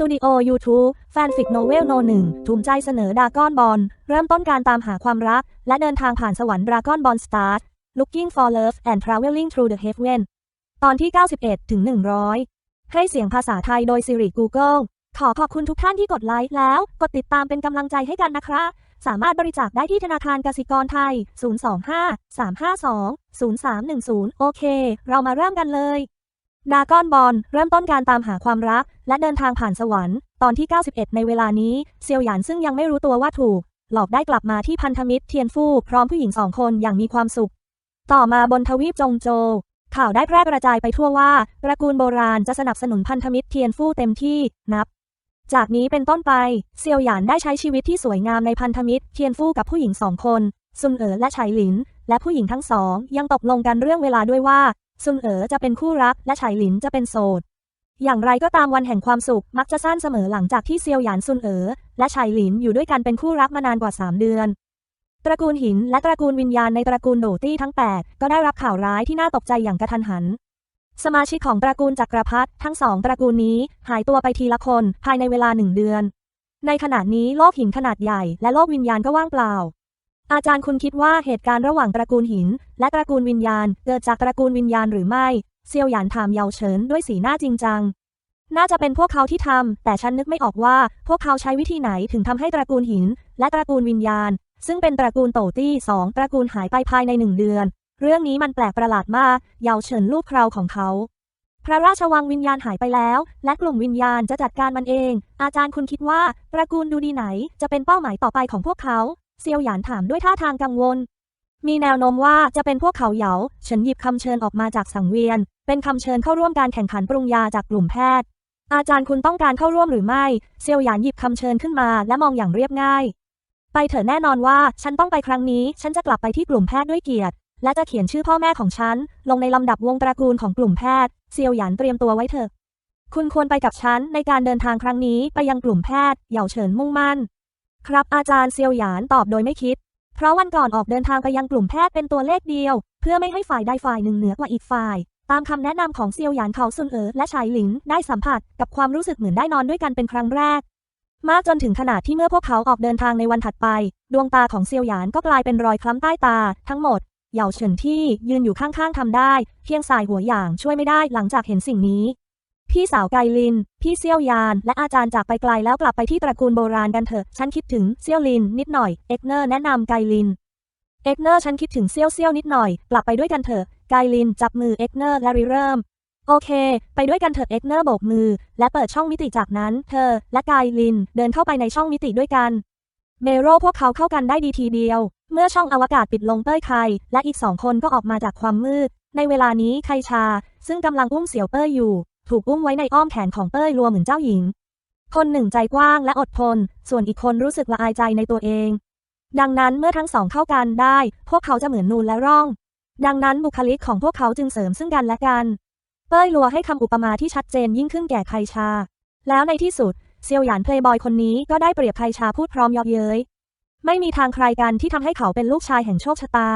ตูดิโอ YouTube แฟนฟิกโนเวลโนหนึ่งถูมใจเสนอดากอนบอลเริ่มต้นการตามหาความรัก และเดินทางผ่านสวรรค์ดากอนบอลสตาร์ Looking for Love and Traveling Through the Heaven ตอนที่ 91 ถึง 100 ให้เสียงภาษาไทยโดย Siri Google ขอขอบคุณทุกท่านที่กดไลค์แล้ว กดติดตามเป็นกำลังใจให้กันนะครับสามารถบริจาคได้ที่ธนาคารกสิกรไทย 025 352 0310 โอเค เรามาเริ่มกันเลย ดากอนบอลเริ่มต้นการตามหาความรัก และเดินทางผ่านสวรรค์ ตอนที่ 91 ในเวลานี้ เซียวหยานซึ่งยังไม่รู้ตัวว่าถูก หลอกได้กลับมาที่พันธมิตรเทียนฟู่พร้อมผู้หญิงสองคนอย่างมีความสุข ต่อมาบนทวีปจงโจ ข่าวได้แพร่กระจายไปทั่วว่าตระกูลโบราณจะสนับสนุนพันธมิตรเทียนฟู่เต็มที่นับ จากนี้เป็นต้นไปเซียวหยานได้ใช้ชีวิตที่สวยงามในพันธมิตรเทียนฟู่กับผู้หญิงสองคนซุนเอ๋อและไฉหลิน และผู้หญิงทั้งสอง ยังตกลงกันเรื่องเวลาด้วยว่า ซุนเอ๋อจะเป็นคู่รักและไฉหลินจะเป็นโสด อย่างไรก็ตามวันแห่งความสุขมักจะสั้นเสมอหลังจากที่เซียวหยานซุนเอ๋อและไฉหลินอยู่ด้วยกันเป็นคู่รักมานานกว่า 3 เดือน ตระกูลหินและตระกูลวิญญาณในตระกูลโดตี้ทั้ง 8 ก็ได้รับข่าวร้ายที่น่าตกใจอย่างกระทันหัน สมาชิกของตระกูลจักรพรรดิทั้งสองตระกูลนี้หายตัวไปทีละคนภายในเวลาหนึ่งเดือน ในขณะนี้โลกหินขนาดใหญ่และโลกวิญญาณก็ว่างเปล่า อาจารย์คุณคิดว่าเหตุการณ์ระหว่างตระกูลหิน และตระกูลวิญญาณเกิดจากตระกูลวิญญาณหรือไม่ เซียวหยานถามเยาเฉินด้วยสีหน้าจริงจัง น่าจะเป็นพวกเขาที่ทำ แต่ฉันนึกไม่ออกว่า พวกเขาใช้วิธีไหนถึงทำให้ตระกูลหิน และตระกูลวิญญาณ ซึ่งเป็นตระกูลโตตี้สองตระกูลหายไปภายในหนึ่งเดือน เรื่องนี้มันแปลกประหลาดมาก เยาเฉินลูกคราวของเขา พระราชวังวิญญาณหายไปแล้ว และกลุ่มวิญญาณจะจัดการมันเอง อาจารย์คุณคิดว่า ตระกูลดูดีไหน จะเป็นเป้าหมายต่อไปของพวกเขา เซียวหยานถามด้วยท่าทางกังวล มีแนวโน้มว่าจะเป็นพวกเขาเหยาฉินหยิบคำเชิญออกมาจากสังเวียน เป็นคำเชิญเข้าร่วมการแข่งขันปรุงยาจากกลุ่มแพทย์ อาจารย์คุณต้องการเข้าร่วมหรือไม่ เซียวหยานหยิบคำเชิญขึ้นมาและมองอย่างเรียบง่าย ไปเถอะแน่นอนว่าฉันต้องไปครั้งนี้ ฉันจะกลับไปที่กลุ่มแพทย์ด้วยเกียรติและจะเขียนชื่อพ่อแม่ของฉัน ลงในลำดับวงตระกูลของกลุ่มแพทย์ เซียวหยานเตรียมตัวไว้เถอะ คุณควรไปกับฉันในการเดินทางครั้งนี้ไปยังกลุ่มแพทย์ เหยาเฉินมุ่งมั่น ครับอาจารย์เซียวหยานตอบโดยไม่คิด เพราะวันก่อนออกเดินทางไปยังกลุ่มแพทย์เป็นตัวเลขเดียว เพื่อไม่ให้ฝ่ายใดฝ่ายหนึ่งเหนือกว่าอีกฝ่าย ตามคำแนะนำของเซียวหยานเขาซุนเอ๋อและชายหลิงได้สัมผัสกับความรู้สึกเหมือนได้นอนด้วยกันเป็นครั้งแรก มากจนถึงขนาดที่เมื่อพวกเขาออกเดินทางในวันถัดไป ดวงตาของเซียวหยานก็กลายเป็นรอยคล้ำใต้ตา ทั้งหมดเหยาเฉินที่ยืนอยู่ข้างๆทำได้ เพียงสายหัวอย่างช่วยไม่ได้หลังจากเห็นสิ่งนี้ พี่สาวไกลิน พี่เซี่ยวยาน และอาจารย์จากไปไกลแล้วกลับไปที่ตระกูลโบราณกันเถอะ ฉันคิดถึงเซี่ยวลิน นิดหน่อย เอ็กเนอร์แนะนำไกลิน เอ็กเนอร์ฉันคิดถึงเซี่ยวเซี่ยวนิดหน่อย กลับไปด้วยกันเถอะ ไกลินจับมือเอ็กเนอร์และริเริ่ม โอเค ไปด้วยกันเถอะเอ็กเนอร์โบกมือ และเปิดช่องมิติจากนั้น เธอ และไกลินเดินเข้าไปในช่องมิติด้วยกัน เมโรพวกเขาเข้ากันได้ดีทีเดียว เมื่อช่องอวกาศปิดลงเป้ยไคและอีกสองคนก็ออกมาจากความมืด ในเวลานี้ไคชา ซึ่งกำลังอุ้มเสี่ยวเป้ยอยู่ ถูกอุ้มไว้ในอ้อมแขนของเป้ยรัวเหมือนเจ้าหญิง คนหนึ่งใจกว้างและอดทน ส่วนอีกคนรู้สึกละอายใจในตัวเอง ดังนั้นเมื่อทั้งสองเข้ากันได้ พวกเขาจะเหมือนนูนและร่อง ดังนั้นบุคลิกของพวกเขาจึงเสริมซึ่งกันและกันเป้ยลัวให้คำอุปมาที่ชัดเจนยิ่งขึ้นแก่ไคชา แล้วในที่สุดเซียวหยานเพลย์บอยคนนี้ก็ได้เปรียบไคชาพูดพร้อมยอบเย้ยไม่มีทางใครกันที่ทำให้เขาเป็นลูกชายแห่งโชคชะตา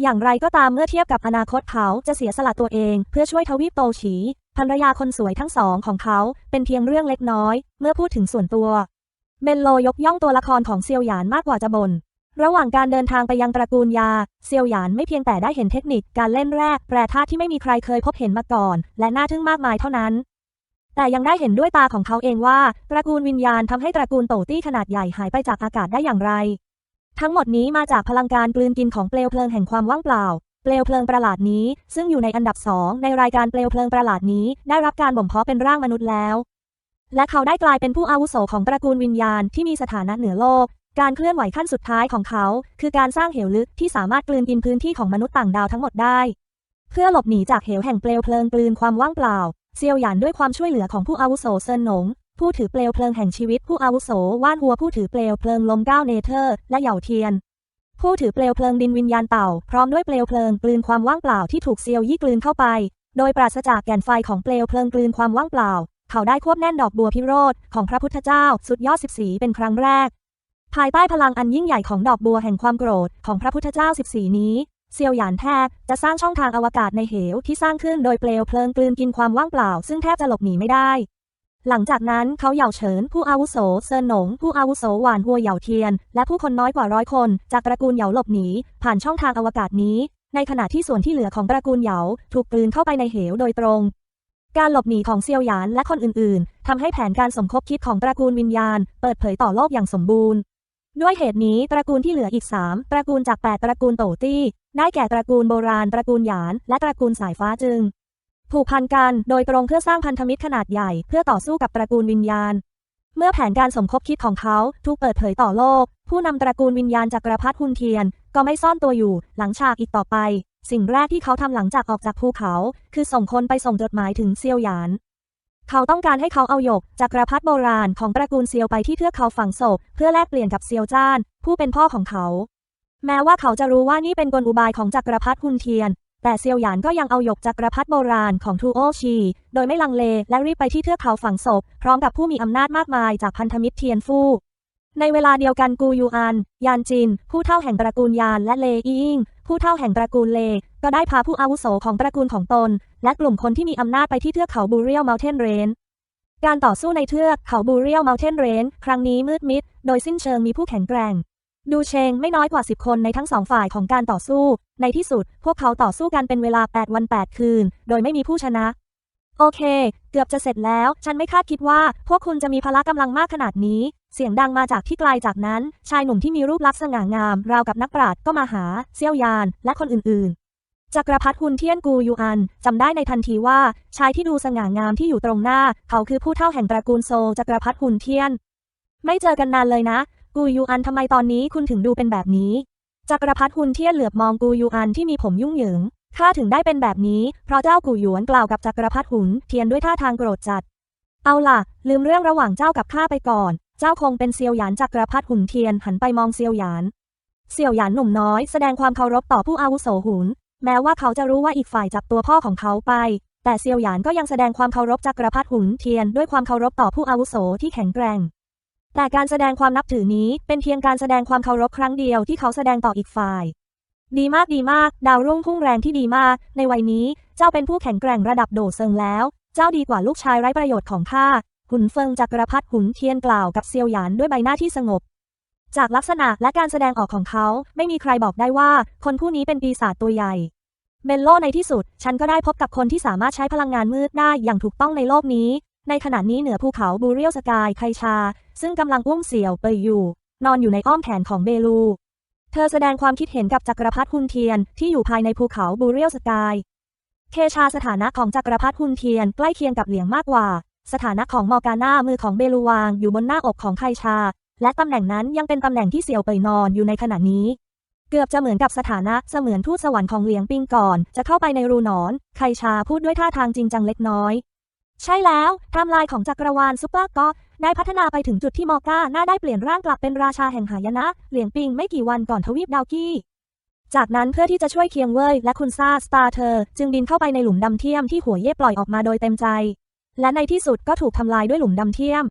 อย่างไรก็ตามเมื่อเทียบกับอนาคตเขาจะเสียสละตัวเอง เพื่อช่วยทวีปโตฉี ภรรยาคนสวยทั้งสองของเขาเป็นเพียงเรื่องเล็กน้อย เมื่อพูดถึงส่วนตัวเบนโลยกย่องตัวละครของเซียวหยานมากกว่าจะบน่นระหว่างการเดินทางไปยังตระกูลยา เซียวหยานไม่เพียงแต่ได้เห็นเทคนิคการเล่นแรกแปรธาตุที่ไม่มีใครเคยพบเห็นมาก่อน และน่าทึ่งมากมายเท่านั้น แต่ยังได้เห็นด้วยตาของเขาเองว่า ตระกูลวิญญาณทำให้ตระกูลโตตี้ขนาดใหญ่หายไปจากอากาศได้อย่างไร ทั้งหมดนี้มาจากพลังการกลืนกินของเปลวเพลิงแห่งความว่างเปล่า เปลวเพลิงประหลาดนี้ ซึ่งอยู่ในอันดับสองในรายการเปลวเพลิงประหลาดนี้ ได้รับการบ่มเพาะเป็นร่างมนุษย์แล้ว และเขาได้กลายเป็นผู้อาวุโสของตระกูลวิญญาณที่มีสถานะเหนือโลก การเคลื่อนไหวขั้นสุดท้ายของเขา คือการสร้างเหวลึกที่สามารถกลืนกินพื้นที่ของมนุษย์ต่างดาวทั้งหมดได้ เพื่อหลบหนีจากเหวแห่งเปลวเพลิงกลืนความว่างเปล่า เซียวหยานด้วยความช่วยเหลือของผู้อาวุโสเซินหนงผู้ถือเปลวเพลิงแห่งชีวิตผู้อาวุโสว่านหัวผู้ถือเปลวเพลิงลมก้าวเนเธอร์ และเหยาเทียน ผู้ถือเปลวเพลิงดินวิญญาณเต่า พร้อมด้วยเปลวเพลิงกลืนความว่างเปล่าที่ถูกเซียวยี่กลืนเข้าไป โดยปราศจากแก่นไฟของเปลวเพลิงกลืนความว่างเปล่า เขาได้ควบแน่นดอกบัวพิโรธของพระพุทธเจ้า สุดยอดสิบสีเป็นครั้งแรก ภายใต้พลังอันยิ่งใหญ่ของดอกบัวแห่งความโกรธของพระพุทธเจ้าสิบสีนี้เซียวหยานแทบจะสร้างช่องทางอวกาศในเหวที่สร้างขึ้นโดยเปลวเพลิงกลืนกินความว่างเปล่า ซึ่งแทบจะหลบหนีไม่ได้ หลังจากนั้นเขาเหย่าเฉินผู้อาวุโสเซินหนง ผู้อาวุโสหวานหัวเหย่าเทียน และผู้คนน้อยกว่าร้อยคน จากตระกูลเหย่าหลบหนีผ่านช่องทางอวกาศนี้ ในขณะที่ส่วนที่เหลือของตระกูลเหยาถูกกลืนเข้าไปในเหวโดยตรง การหลบหนีของเซียวหยานและคนอื่นๆทำให้แผนการสมคบคิดของตระกูลวิญญาณ เปิดเผยต่อโลกอย่างสมบูรณ์ ด้วยเหตุนี้ตระกูลที่เหลืออีก 3 ตระกูลจาก 8 ตระกูลโตตี้ ได้แก่ตระกูลโบราณ ตระกูลหยาน และตระกูลสายฟ้าจึง ผูกพันกันโดยตรงเพื่อสร้างพันธมิตรขนาดใหญ่ เพื่อต่อสู้กับตระกูลวิญญาณ เมื่อแผนการสมคบคิดของเขาถูกเปิดเผยต่อโลก ผู้นำตระกูลวิญญาณจักรพรรดิฮุนเทียน ก็ไม่ซ่อนตัวอยู่ หลังฉากอีกต่อไป สิ่งแรกที่เขาทำหลังจากออกจากภูเขา คือส่งคนไปส่งจดหมายถึงเซียวหยานเขาต้องการให้เขาเอาหยกจักรพรรดิโบราณของตระกูลเซียวไปที่เทือกเขาฝังศพ เพื่อแลกเปลี่ยนกับเซียวจ้าน ผู้เป็นพ่อของเขา แม้ว่าเขาจะรู้ว่านี่เป็นกลอุบายของจักรพรรดิฮุนเทียน แต่เซียวหยานก็ยังเอาหยกจักรพรรดิโบราณของทูโอชี โดยไม่ลังเลและรีบไปที่เทือกเขาฝังศพ พร้อมกับผู้มีอำนาจมากมายจากพันธมิตรเทียนฟู่ในเวลาเดียวกันกูยูอัน ยานจิน ผู้เท่าแห่งตระกูลยานและเลอีอิงผู้เท่าแห่งตระกูลเล ก็ได้พาผู้อาวุโสของตระกูลของตน และกลุ่มคนที่มีอำนาจไปที่เทือกเขาบูเรียลเมลเทนเรนการต่อสู้ในเทือกเขาบูเรียลเมลเทนเรนครั้งนี้มืดมิด โดยสิ้นเชิงมีผู้แข็งแกร่ง ดูเชงไม่น้อยกว่า 10 คนในทั้งสองฝ่ายของการต่อสู้ ในที่สุด พวกเขาต่อสู้กันเป็นเวลา 8 วัน 8 คืน โดยไม่มีผู้ชนะ โอเค เกือบจะเสร็จแล้ว ฉันไม่คาดคิดว่า พวกคุณจะมีพละกำลังมากขนาดนี้ เสียงดังมาจากที่ไกลจากนั้น ชายหนุ่มที่มีรูปลักษณ์สง่างาม ราวกับนักปราชญ์ก็มาหา เซี่ยวยาน และคนอื่นๆ จักรพรรดิฮุนเทียนกูยูอันจำได้ในทันทีว่า ชายที่ดูสง่างามที่อยู่ตรงหน้า เขาคือผู้เท่าแห่งตระกูลโซจักรพรรดิฮุนเทียน ไม่เจอกันนานเลยนะ กูยูอันทำไมตอนนี้คุณถึงดูเป็นแบบนี้จักรพรรดิฮุนเทียนเหลือบมองกูยูอันที่มีผมยุ่งเหยิงข้าถึงได้เป็นแบบนี้ เพราะเจ้ากูหยวนกล่าวกับจักรพรรดิหุนเทียนด้วยท่าทางโกรธจัด เอาล่ะ ลืมเรื่องระหว่างเจ้ากับข้าไปก่อน เจ้าคงเป็นเซียวหยานจักรพรรดิหุนเทียนหันไปมองเซียวหยาน เซียวหยานหนุ่มน้อยแสดงความเคารพต่อผู้อาวุโสหุน แม้ว่าเขาจะรู้ว่าอีกฝ่ายจับตัวพ่อของเขาไป แต่เซียวหยานก็ยังแสดงความเคารพจักรพรรดิหุนเทียนด้วยความเคารพต่อผู้อาวุโสที่แข็งแกร่ง แต่การแสดงความนับถือนี้เป็นเพียงการแสดงความเคารพครั้งเดียวที่เขาแสดงต่ออีกฝ่าย ดีมากดีมาก ดาวรุ่งพุ่งแรงที่ดีมาก ในวัยนี้เจ้าเป็นผู้แข็งแกร่งระดับโดดเซิงแล้ว เจ้าดีกว่าลูกชายไร้ประโยชน์ของข้าหุนเฟิงจักรพรรดิหุนเทียนกล่าวกับเซียวหยานด้วยใบหน้าที่สงบ จากลักษณะและการแสดงออกของเขา ไม่มีใครบอกได้ว่า คนผู้นี้เป็นปีศาจตัวใหญ่เมนโลในที่สุด ฉันก็ได้พบกับคนที่สามารถใช้พลังงานมืดได้อย่างถูกต้องในโลกนี้ ในขณะนี้เหนือภูเขาบูเรียลสกายไคชา ซึ่งกำลังอุ้มเสี่ยวเปยอยู่ นอนอยู่ในอ้อมแขนของเบลู เธอแสดงความคิดเห็นกับจักรพรรดิฮุนเทียนที่อยู่ภายในภูเขาบูเรียลสกาย เคชาสถานะของจักรพรรดิฮุนเทียนใกล้เคียงกับเหลียงมากกว่า สถานะของมอร์กาน่ามือของเบลูวางอยู่บนหน้าอกของไคชา และตำแหน่งนั้นยังเป็นตำแหน่งที่เสี่ยวเปยนอนอยู่ในขณะนี้เกือบจะเหมือนกับสถานะเสมือนทูตสวรรค์ของเหลียงปิงก่อน จะเข้าไปในรูนอน ไคชาพูดด้วยท่าทางจริงจังเล็กน้อย ใช่แล้วไทม์ไลน์ของจักรวาลซูเปอร์ก็ได้พัฒนาไปถึงจุดที่มอร์กาน่าได้เปลี่ยนร่างกลับเป็นราชาแห่งหายนะ เหลียงปิงไม่กี่วันก่อนทวีปดาวกี้ จากนั้นเพื่อที่จะช่วยเคียงเว่ยและคุณซาสตาร์เธอ จึงบินเข้าไปในหลุมดำเทียมที่หัวเย่ปล่อยออกมาโดยเต็มใจ และในที่สุดก็ถูกทำลายด้วยหลุมดำเทียม